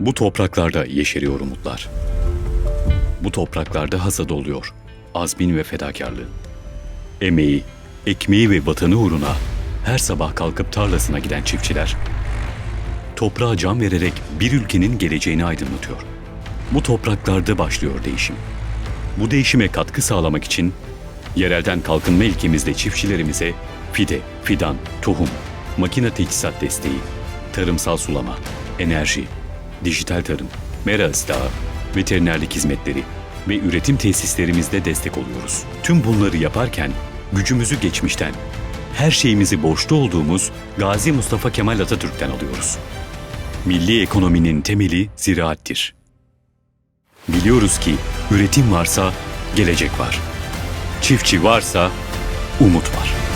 Bu topraklarda yeşeriyor umutlar. Bu topraklarda hasat oluyor azmin ve fedakarlığı. Emeği, ekmeği ve vatanı uğruna her sabah kalkıp tarlasına giden çiftçiler, toprağa can vererek bir ülkenin geleceğini aydınlatıyor. Bu topraklarda başlıyor değişim. Bu değişime katkı sağlamak için yerelden kalkınma ilkemizde çiftçilerimize fide, fidan, tohum, makine teçhizat desteği, tarımsal sulama, enerji, dijital tarım, mera ıslahı, veterinerlik hizmetleri ve üretim tesislerimizde destek oluyoruz. Tüm bunları yaparken gücümüzü geçmişten, her şeyimizi borçlu olduğumuz Gazi Mustafa Kemal Atatürk'ten alıyoruz. Milli ekonominin temeli ziraattir. Biliyoruz ki üretim varsa gelecek var. Çiftçi varsa umut var.